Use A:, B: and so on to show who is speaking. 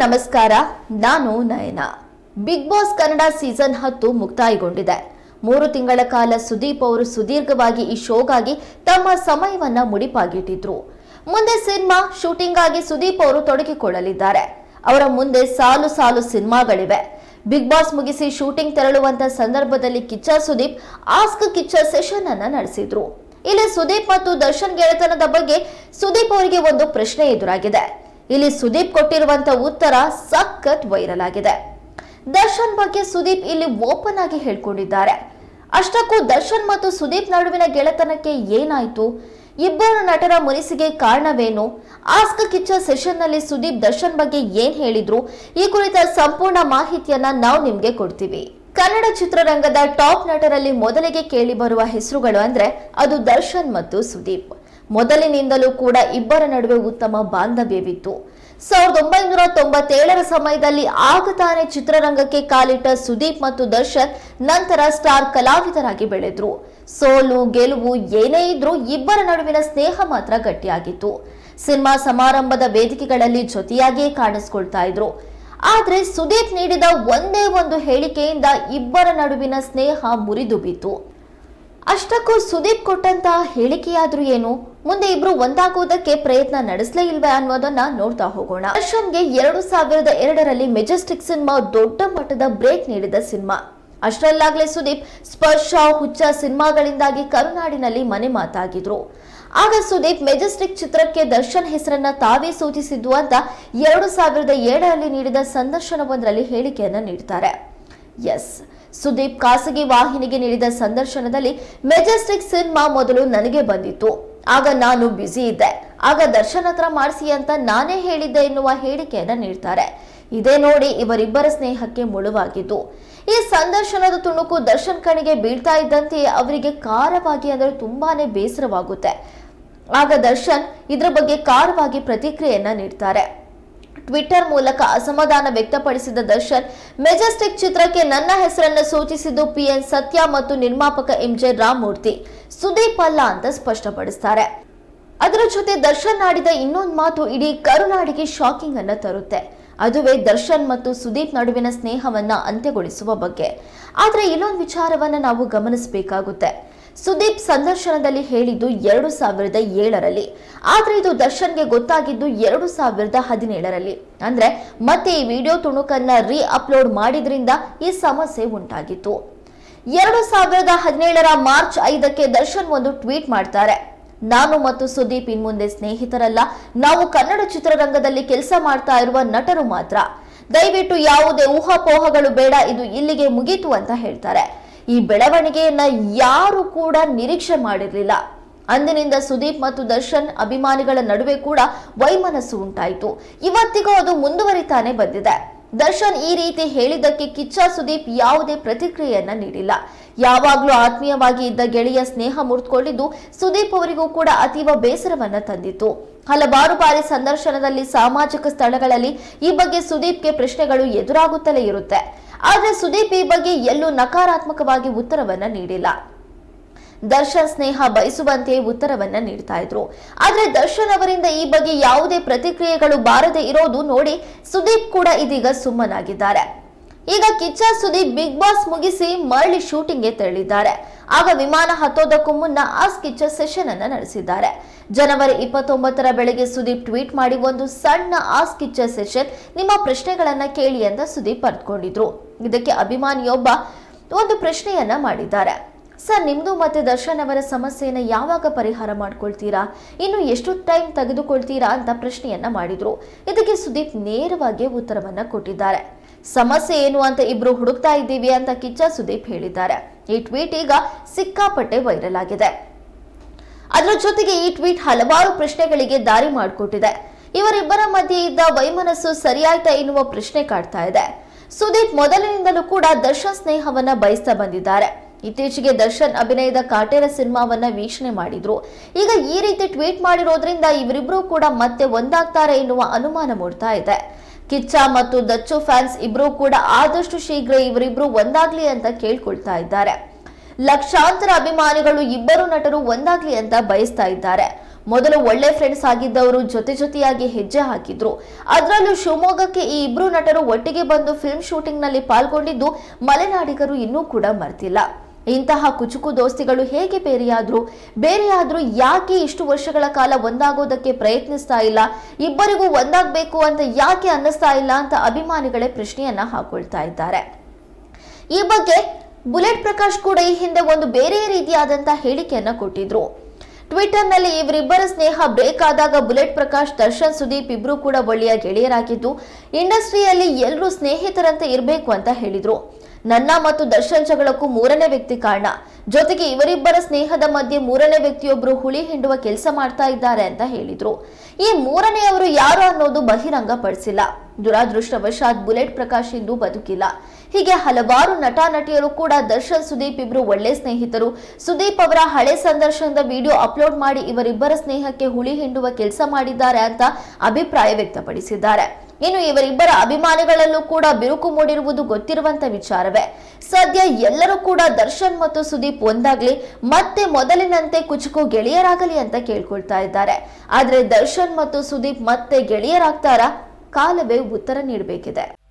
A: ನಮಸ್ಕಾರ, ನಾನು Nayana. Bigg Boss Kannada season ಹತ್ತು ಮುಕ್ತಾಯಗೊಂಡಿದೆ. ಮೂರು ತಿಂಗಳ ಕಾಲ ಸುದೀಪ್ ಅವರು ಸುದೀರ್ಘವಾಗಿ ಈ ಶೋಗಾಗಿ ತಮ್ಮ ಸಮಯವನ್ನ ಮುಡಿಪಾಗಿಟ್ಟಿದ್ರು. ಮುಂದೆ ಸಿನಿಮಾ ಶೂಟಿಂಗ್ ಆಗಿ ಸುದೀಪ್ ಅವರು ತೊಡಗಿಕೊಳ್ಳಲಿದ್ದಾರೆ. ಅವರ ಮುಂದೆ ಸಾಲು ಸಾಲು ಸಿನಿಮಾಗಳಿವೆ. ಬಿಗ್ ಬಾಸ್ ಮುಗಿಸಿ ಶೂಟಿಂಗ್ ತೆರಳುವಂತ ಸಂದರ್ಭದಲ್ಲಿ ಕಿಚ್ಚ ಸುದೀಪ್, ಆಸ್ಕ್ ಕಿಚ್ಚ ಸೆಷನ್ ಅನ್ನ ನಡೆಸಿದ್ರು. ಇಲ್ಲಿ ಸುದೀಪ್ ಮತ್ತು ದರ್ಶನ್ ಗೆಳೆತನದ ಬಗ್ಗೆ ಸುದೀಪ್ ಅವರಿಗೆ ಒಂದು ಪ್ರಶ್ನೆ ಎದುರಾಗಿದೆ. ಇಲ್ಲಿ ಸುದೀಪ್ ಕೊಟ್ಟಿರುವಂತ ಉತ್ತರ ಸಖತ್ ವೈರಲ್ ಆಗಿದೆ. ದರ್ಶನ್ ಬಗ್ಗೆ ಸುದೀಪ್ ಇಲ್ಲಿ ಓಪನ್ ಆಗಿ ಹೇಳ್ಕೊಂಡಿದ್ದಾರೆ. ಅಷ್ಟಕ್ಕೂ ದರ್ಶನ್ ಮತ್ತು ಸುದೀಪ್ ನಡುವಿನ ಗೆಳೆತನಕ್ಕೆ ಏನಾಯ್ತು? ಇಬ್ಬರು ನಟರ ಮುನಿಸಿಗೆ ಕಾರಣವೇನು? ಆಸ್ಕ ಕಿಚ್ಚ ಸೆಷನ್ನಲ್ಲಿ ಸುದೀಪ್ ದರ್ಶನ್ ಬಗ್ಗೆ ಏನ್ ಹೇಳಿದ್ರು? ಈ ಕುರಿತ ಸಂಪೂರ್ಣ ಮಾಹಿತಿಯನ್ನ ನಾವು ನಿಮ್ಗೆ ಕೊಡ್ತೀವಿ. ಕನ್ನಡ ಚಿತ್ರರಂಗದ ಟಾಪ್ ನಟರಲ್ಲಿ ಮೊದಲಿಗೆ ಕೇಳಿ ಬರುವ ಹೆಸರುಗಳು ಅಂದ್ರೆ ಅದು ದರ್ಶನ್ ಮತ್ತು ಸುದೀಪ್. ಮೊದಲಿನಿಂದಲೂ ಕೂಡ ಇಬ್ಬರ ನಡುವೆ ಉತ್ತಮ ಬಾಂಧವ್ಯವಿತ್ತು. ಸಾವಿರದ ಒಂಬೈನೂರ ತೊಂಬತ್ತೇಳರ ಸಮಯದಲ್ಲಿ ಆಗ ತಾನೇ ಚಿತ್ರರಂಗಕ್ಕೆ ಕಾಲಿಟ್ಟ ಸುದೀಪ್ ಮತ್ತು ದರ್ಶನ್ ನಂತರ ಸ್ಟಾರ್ ಕಲಾವಿದರಾಗಿ ಬೆಳೆದ್ರು. ಸೋಲು, ಗೆಲುವು ಏನೇ ಇದ್ರೂ ಇಬ್ಬರ ನಡುವಿನ ಸ್ನೇಹ ಮಾತ್ರ ಗಟ್ಟಿಯಾಗಿತ್ತು. ಸಿನಿಮಾ ಸಮಾರಂಭದ ವೇದಿಕೆಗಳಲ್ಲಿ ಜೊತೆಯಾಗಿಯೇ ಕಾಣಿಸ್ಕೊಳ್ತಾ ಇದ್ರು. ಆದ್ರೆ ಸುದೀಪ್ ನೀಡಿದ ಒಂದೇ ಒಂದು ಹೇಳಿಕೆಯಿಂದ ಇಬ್ಬರ ನಡುವಿನ ಸ್ನೇಹ ಮುರಿದು ಬಿತ್ತು ಅಷ್ಟಕ್ಕೂ ಸುದೀಪ್ ಕೊಟ್ಟಂತ ಹೇಳಿಕೆಯಾದ್ರೂ ಏನು? ಮುಂದೆ ಇಬ್ರು ಒಂದಾಗುವುದಕ್ಕೆ ಪ್ರಯತ್ನ ನಡೆಸಲೇ ಇಲ್ವೇ ಅನ್ನೋದನ್ನ ನೋಡ್ತಾ ಹೋಗೋಣ. ದರ್ಶನ್ಗೆ ಎರಡು ಸಾವಿರದ ಎರಡರಲ್ಲಿ ಮೆಜೆಸ್ಟಿಕ್ ಸಿನಿಮಾ ದೊಡ್ಡ ಮಟ್ಟದ ಬ್ರೇಕ್ ನೀಡಿದ ಸಿನಿಮಾ. ಅಷ್ಟರಲ್ಲಾಗ್ಲೇ ಸುದೀಪ್ ಸ್ಪರ್ಶ, ಹುಚ್ಚ ಸಿನಿಮಾಗಳಿಂದಾಗಿ ಕರುನಾಡಿನಲ್ಲಿ ಮನೆ ಮಾತಾಗಿದ್ರು. ಆಗ ಸುದೀಪ್ ಮೆಜೆಸ್ಟಿಕ್ ಚಿತ್ರಕ್ಕೆ ದರ್ಶನ್ ಹೆಸರನ್ನ ತಾವೇ ಸೂಚಿಸಿದ್ದು ಅಂತ ಎರಡು ಸಾವಿರದ ಏಳರಲ್ಲಿ ನೀಡಿದ ಸಂದರ್ಶನವೊಂದರಲ್ಲಿ ಹೇಳಿಕೆಯನ್ನ ನೀಡ್ತಾರೆ. ಎಸ್ ಸುದೀಪ್ ಖಾಸಗಿ ವಾಹಿನಿಗೆ ನೀಡಿದ ಸಂದರ್ಶನದಲ್ಲಿ ಮೆಜೆಸ್ಟಿಕ್ ಸಿನಿಮಾ ಮೊದಲು ನನಗೆ ಬಂದಿತ್ತು. ಆಗ ನಾನು ಬ್ಯುಸಿ ಇದ್ದೆ. ಆಗ ದರ್ಶನ್ ಹತ್ರ ಮಾಡಿಸಿ ಅಂತ ನಾನೇ ಹೇಳಿದ್ದೆ ಎನ್ನುವ ಹೇಳಿಕೆಯನ್ನ ನೀಡ್ತಾರೆ. ಇದೇ ನೋಡಿ ಇವರಿಬ್ಬರ ಸ್ನೇಹಕ್ಕೆ ಮುಳುವಾಗಿದ್ದು. ಈ ಸಂದರ್ಶನದ ತುಣುಕು ದರ್ಶನ್ ಕಣಿಗೆ ಬೀಳ್ತಾ ಇದ್ದಂತೆ ಅವರಿಗೆ ಖಾರವಾಗಿ ಅಂದರೆ ತುಂಬಾನೇ ಬೇಸರವಾಗುತ್ತೆ. ಆಗ ದರ್ಶನ್ ಇದರ ಬಗ್ಗೆ ಖಾರವಾಗಿ ಪ್ರತಿಕ್ರಿಯೆಯನ್ನ ನೀಡ್ತಾರೆ. ಟ್ವಿಟರ್ ಮೂಲಕ ಅಸಮಾಧಾನ ವ್ಯಕ್ತಪಡಿಸಿದ ದರ್ಶನ್, ಮೆಜೆಸ್ಟಿಕ್ ಚಿತ್ರಕ್ಕೆ ನನ್ನ ಹೆಸರನ್ನು ಸೂಚಿಸಿದ್ದು ಪಿಎನ್ ಸತ್ಯ ಮತ್ತು ನಿರ್ಮಾಪಕ ಎಂಜೆ ರಾಮಮೂರ್ತಿ. ಸುದೀಪ್ ಅಲ್ಲ ಅಂತ ಸ್ಪಷ್ಟಪಡಿಸ್ತಾರೆ. ಅದರ ಜೊತೆ ದರ್ಶನ್ ಆಡಿದ ಇನ್ನೊಂದು ಮಾತು ಇಡೀ ಕರುನಾಡಿಗೆ ಶಾಕಿಂಗ್ ಅನ್ನ ತರುತ್ತೆ. ಅದುವೇ ದರ್ಶನ್ ಮತ್ತು ಸುದೀಪ್ ನಡುವಿನ ಸ್ನೇಹವನ್ನ ಅಂತ್ಯಗೊಳಿಸುವ ಬಗ್ಗೆ. ಆದರೆ ಇನ್ನೊಂದು ವಿಚಾರವನ್ನ ನಾವು ಗಮನಿಸಬೇಕಾಗುತ್ತೆ. ಸುದೀಪ್ ಸಂದರ್ಶನದಲ್ಲಿ ಹೇಳಿದ್ದು ಎರಡು ಸಾವಿರದ ಏಳರಲ್ಲಿ. ಆದರೆ ಇದು ದರ್ಶನ್ಗೆ ಗೊತ್ತಾಗಿದ್ದು ಎರಡು ಸಾವಿರದ ಹದಿನೇಳರಲ್ಲಿ. ಅಂದ್ರೆ ಮತ್ತೆ ಈ ವಿಡಿಯೋ ತುಣುಕನ್ನ ರೀ ಅಪ್ಲೋಡ್ ಮಾಡಿದ್ರಿಂದ ಈ ಸಮಸ್ಯೆ ಉಂಟಾಗಿತ್ತು. ಎರಡು ಸಾವಿರದ ಹದಿನೇಳರ ಮಾರ್ಚ್ ಐದಕ್ಕೆ ದರ್ಶನ್ ಒಂದು ಟ್ವೀಟ್ ಮಾಡ್ತಾರೆ. ನಾನು ಮತ್ತು ಸುದೀಪ್ ಇನ್ಮುಂದೆ ಸ್ನೇಹಿತರಲ್ಲ. ನಾವು ಕನ್ನಡ ಚಿತ್ರರಂಗದಲ್ಲಿ ಕೆಲಸ ಮಾಡ್ತಾ ಇರುವ ನಟರು ಮಾತ್ರ. ದಯವಿಟ್ಟು ಯಾವುದೇ ಊಹಾಪೋಹಗಳು ಬೇಡ, ಇದು ಇಲ್ಲಿಗೆ ಮುಗೀತು ಅಂತ ಹೇಳ್ತಾರೆ. ಈ ಬೆಳವಣಿಗೆಯನ್ನ ಯಾರು ಕೂಡ ನಿರೀಕ್ಷೆ ಮಾಡಿರಲಿಲ್ಲ. ಅಂದಿನಿಂದ ಸುದೀಪ್ ಮತ್ತು ದರ್ಶನ್ ಅಭಿಮಾನಿಗಳ ನಡುವೆ ಕೂಡ ವೈಮನಸ್ಸು ಉಂಟಾಯಿತು. ಇವತ್ತಿಗೂ ಅದು ಮುಂದುವರಿತಾನೆ ಬಂದಿದೆ. ದರ್ಶನ್ ಈ ರೀತಿ ಹೇಳಿದ್ದಕ್ಕೆ ಕಿಚ್ಚ ಸುದೀಪ್ ಯಾವುದೇ ಪ್ರತಿಕ್ರಿಯೆಯನ್ನ ನೀಡಿಲ್ಲ. ಯಾವಾಗ್ಲೂ ಆತ್ಮೀಯವಾಗಿ ಇದ್ದ ಗೆಳೆಯ ಸ್ನೇಹ ಮುರಿದುಕೊಂಡಿದ್ದು ಸುದೀಪ್ ಅವರಿಗೂ ಕೂಡ ಅತೀವ ಬೇಸರವನ್ನ ತಂದಿತ್ತು. ಹಲವಾರು ಬಾರಿ ಸಂದರ್ಶನದಲ್ಲಿ ಸಾಮಾಜಿಕ ಸ್ಥಳಗಳಲ್ಲಿ ಈ ಬಗ್ಗೆ ಸುದೀಪ್ಗೆ ಪ್ರಶ್ನೆಗಳು ಎದುರಾಗುತ್ತಲೇ ಇರುತ್ತೆ. ಆದರೆ ಸುದೀಪ್ ಈ ಬಗ್ಗೆ ಎಲ್ಲೂ ನಕಾರಾತ್ಮಕವಾಗಿ ಉತ್ತರವನ್ನ ನೀಡಿಲ್ಲ. ದರ್ಶನ್ ಸ್ನೇಹ ಬಯಸುವಂತೆ ಉತ್ತರವನ್ನ ನೀಡ್ತಾ ಇದ್ರು. ಆದ್ರೆ ದರ್ಶನ್ ಅವರಿಂದ ಈ ಬಗ್ಗೆ ಯಾವುದೇ ಪ್ರತಿಕ್ರಿಯೆಗಳು ಬಾರದೆ ಇರೋದು ನೋಡಿ ಸುದೀಪ್ ಕೂಡ ಇದೀಗ ಸುಮ್ಮನಾಗಿದ್ದಾರೆ. ಈಗ ಕಿಚ್ಚ ಸುದೀಪ್ ಬಿಗ್ ಬಾಸ್ ಮುಗಿಸಿ ಮರಳಿ ಶೂಟಿಂಗ್ಗೆ ತೆರಳಿದ್ದಾರೆ. ಆಗ ವಿಮಾನ ಹತ್ತೋದಕ್ಕೂ ಮುನ್ನ ಆಸ್ ಕಿಚ್ಚ ಸೆಷನ್ ಅನ್ನ ನಡೆಸಿದ್ದಾರೆ. ಜನವರಿ ಇಪ್ಪತ್ತೊಂಬತ್ತರ ಬೆಳಗ್ಗೆ ಸುದೀಪ್ ಟ್ವೀಟ್ ಮಾಡಿ ಒಂದು ಸಣ್ಣ ಆಸ್ ಕಿಚ್ಚ ಸೆಷನ್ ನಿಮ್ಮ ಪ್ರಶ್ನೆಗಳನ್ನ ಕೇಳಿ ಅಂತ ಸುದೀಪ್ ಬರೆದುಕೊಂಡಿದ್ರು ಇದಕ್ಕೆ ಅಭಿಮಾನಿಯೊಬ್ಬ ಒಂದು ಪ್ರಶ್ನೆಯನ್ನ ಮಾಡಿದ್ದಾರೆ. ಸರ್, ನಿಮ್ದು ಮತ್ತೆ ದರ್ಶನ್ ಅವರ ಸಮಸ್ಯೆಯನ್ನ ಯಾವಾಗ ಪರಿಹಾರ ಮಾಡ್ಕೊಳ್ತೀರಾ? ಇನ್ನು ಎಷ್ಟು ಟೈಮ್ ತೆಗೆದುಕೊಳ್ತೀರಾ ಅಂತ ಪ್ರಶ್ನೆಯನ್ನ ಮಾಡಿದ್ರು. ಇದಕ್ಕೆ ಸುದೀಪ್ ನೇರವಾಗಿ ಉತ್ತರವನ್ನ ಕೊಟ್ಟಿದ್ದಾರೆ. ಸಮಸ್ಯೆ ಏನು ಅಂತ ಇಬ್ರು ಹುಡುಕ್ತಾ ಇದ್ದೀವಿ ಅಂತ ಕಿಚ್ಚ ಸುದೀಪ್ ಹೇಳಿದ್ದಾರೆ. ಈ ಟ್ವೀಟ್ ಈಗ ಸಿಕ್ಕಾಪಟ್ಟೆ ವೈರಲ್ ಆಗಿದೆ. ಅದರ ಜೊತೆಗೆ ಈ ಟ್ವೀಟ್ ಹಲವಾರು ಪ್ರಶ್ನೆಗಳಿಗೆ ದಾರಿ ಮಾಡಿಕೊಟ್ಟಿದೆ. ಇವರಿಬ್ಬರ ಮಧ್ಯೆ ಇದ್ದ ವೈಮನಸ್ಸು ಸರಿಯಾಯ್ತಾ ಎನ್ನುವ ಪ್ರಶ್ನೆ ಕಾಡ್ತಾ ಇದೆ. ಸುದೀಪ್ ಮೊದಲಿನಿಂದಲೂ ಕೂಡ ದರ್ಶನ್ ಸ್ನೇಹವನ್ನ ಬಯಸ್ತಾ ಬಂದಿದ್ದಾರೆ. ಇತ್ತೀಚೆಗೆ ದರ್ಶನ್ ಅಭಿನಯದ ಕಾಟೇರ ಸಿನಿಮಾವನ್ನ ವೀಕ್ಷಣೆ ಮಾಡಿದ್ರು. ಈಗ ಈ ರೀತಿ ಟ್ವೀಟ್ ಮಾಡಿರೋದ್ರಿಂದ ಇವರಿಬ್ರು ಕೂಡ ಮತ್ತೆ ಒಂದಾಗ್ತಾರೆ ಎನ್ನುವ ಅನುಮಾನ ಮೂಡ್ತಾ ಇದೆ. ಕಿಚ್ಚ ಮತ್ತು ದಚ್ಚು ಫ್ಯಾನ್ಸ್ ಇಬ್ರು ಕೂಡ ಆದಷ್ಟು ಶೀಘ್ರ ಇವರಿಬ್ರು ಒಂದಾಗ್ಲಿ ಅಂತ ಕೇಳ್ಕೊಳ್ತಾ ಇದ್ದಾರೆ. ಲಕ್ಷಾಂತರ ಅಭಿಮಾನಿಗಳು ಇಬ್ಬರು ನಟರು ಒಂದಾಗ್ಲಿ ಅಂತ ಬಯಸ್ತಾ ಇದ್ದಾರೆ. ಮೊದಲು ಒಳ್ಳೆ ಫ್ರೆಂಡ್ಸ್ ಆಗಿದ್ದವರು ಜೊತೆ ಜೊತೆಯಾಗಿ ಹೆಜ್ಜೆ ಹಾಕಿದ್ರು. ಅದರಲ್ಲೂ ಶಿವಮೊಗ್ಗಕ್ಕೆ ಈ ಇಬ್ರು ನಟರು ಒಟ್ಟಿಗೆ ಬಂದು ಫಿಲ್ಮ್ ಶೂಟಿಂಗ್ನಲ್ಲಿ ಪಾಲ್ಗೊಂಡಿದ್ದು ಮಲೆನಾಡಿಗರು ಇನ್ನೂ ಕೂಡ ಮರ್ತಿಲ್ಲ. ಇಂತಹ ಕುಚುಕು ದೋಸ್ತಿಗಳು ಹೇಗೆ ಬೇರೆಯಾದ್ರು? ಬೇರೆಯಾದ್ರೂ ಯಾಕೆ ಇಷ್ಟು ವರ್ಷಗಳ ಕಾಲ ಒಂದಾಗೋದಕ್ಕೆ ಪ್ರಯತ್ನಿಸ್ತಾ ಇಲ್ಲ? ಇಬ್ಬರಿಗೂ ಒಂದಾಗಬೇಕು ಅಂತ ಯಾಕೆ ಅನ್ನಿಸ್ತಾ ಇಲ್ಲ ಅಂತ ಅಭಿಮಾನಿಗಳೇ ಪ್ರಶ್ನೆಯನ್ನ ಹಾಕೊಳ್ತಾ ಇದ್ದಾರೆ. ಈ ಬಗ್ಗೆ ಬುಲೆಟ್ ಪ್ರಕಾಶ್ ಕೂಡ ಈ ಹಿಂದೆ ಒಂದು ಬೇರೆ ರೀತಿಯಾದಂತಹ ಹೇಳಿಕೆಯನ್ನ ಕೊಟ್ಟಿದ್ರು. ಟ್ವಿಟರ್ನಲ್ಲಿ ಇವರಿಬ್ಬರ ಸ್ನೇಹ ಬೇಕಾದಾಗ ಬುಲೆಟ್ ಪ್ರಕಾಶ್, ದರ್ಶನ್, ಸುದೀಪ್ ಇಬ್ರು ಕೂಡ ಒಳ್ಳೆಯ ಗೆಳೆಯರಾಗಿದ್ದು, ಇಂಡಸ್ಟ್ರಿಯಲ್ಲಿ ಎಲ್ಲರೂ ಸ್ನೇಹಿತರಂತೆ ಇರಬೇಕು ಅಂತ ಹೇಳಿದ್ರು. ನನ್ನ ಮತ್ತು ದರ್ಶನ್ ಜಗಳಕ್ಕೂ ಮೂರನೇ ವ್ಯಕ್ತಿ ಕಾರಣ. ಜೊತೆಗೆ ಇವರಿಬ್ಬರ ಸ್ನೇಹದ ಮಧ್ಯೆ ಮೂರನೇ ವ್ಯಕ್ತಿಯೊಬ್ಬರು ಹುಳಿ ಹಿಂಡುವ ಕೆಲಸ ಮಾಡ್ತಾ ಇದ್ದಾರೆ ಅಂತ ಹೇಳಿದ್ರು. ಈ ಮೂರನೆಯವರು ಯಾರು ಅನ್ನೋದು ಬಹಿರಂಗ ಪಡಿಸಿಲ್ಲ ದುರಾದೃಷ್ಟವಶಾತ್ ಬುಲೆಟ್ ಪ್ರಕಾಶ್ ಇಂದು ಬದುಕಿಲ್ಲ. ಹೀಗೆ ಹಲವಾರು ನಟ, ನಟಿಯರು ಕೂಡ ದರ್ಶನ್, ಸುದೀಪ್ ಇಬ್ರು ಒಳ್ಳೆ ಸ್ನೇಹಿತರು. ಸುದೀಪ್ ಅವರ ಹಳೆ ಸಂದರ್ಶನದ ವಿಡಿಯೋ ಅಪ್ಲೋಡ್ ಮಾಡಿ ಇವರಿಬ್ಬರ ಸ್ನೇಹಕ್ಕೆ ಹುಳಿ ಹಿಂಡುವ ಕೆಲಸ ಮಾಡಿದ್ದಾರೆ ಅಂತ ಅಭಿಪ್ರಾಯ ವ್ಯಕ್ತಪಡಿಸಿದ್ದಾರೆ. ಇನ್ನು ಇವರಿಬ್ಬರ ಅಭಿಮಾನಿಗಳಲ್ಲೂ ಕೂಡ ಬಿರುಕು ಮೂಡಿರುವುದು ಗೊತ್ತಿರುವಂತ ವಿಚಾರವೇ. ಸದ್ಯ ಎಲ್ಲರೂ ಕೂಡ ದರ್ಶನ್ ಮತ್ತು ಸುದೀಪ್ ಒಂದಾಗ್ಲಿ, ಮತ್ತೆ ಮೊದಲಿನಂತೆ ಕುಚುಕು ಗೆಳೆಯರಾಗಲಿ ಅಂತ ಕೇಳ್ಕೊಳ್ತಾ ಇದ್ದಾರೆ. ಆದ್ರೆ ದರ್ಶನ್ ಮತ್ತು ಸುದೀಪ್ ಮತ್ತೆ ಗೆಳೆಯರಾಗ್ತಾರಾ? ಕಾಲವೇ ಉತ್ತರ ನೀಡಬೇಕಿದೆ.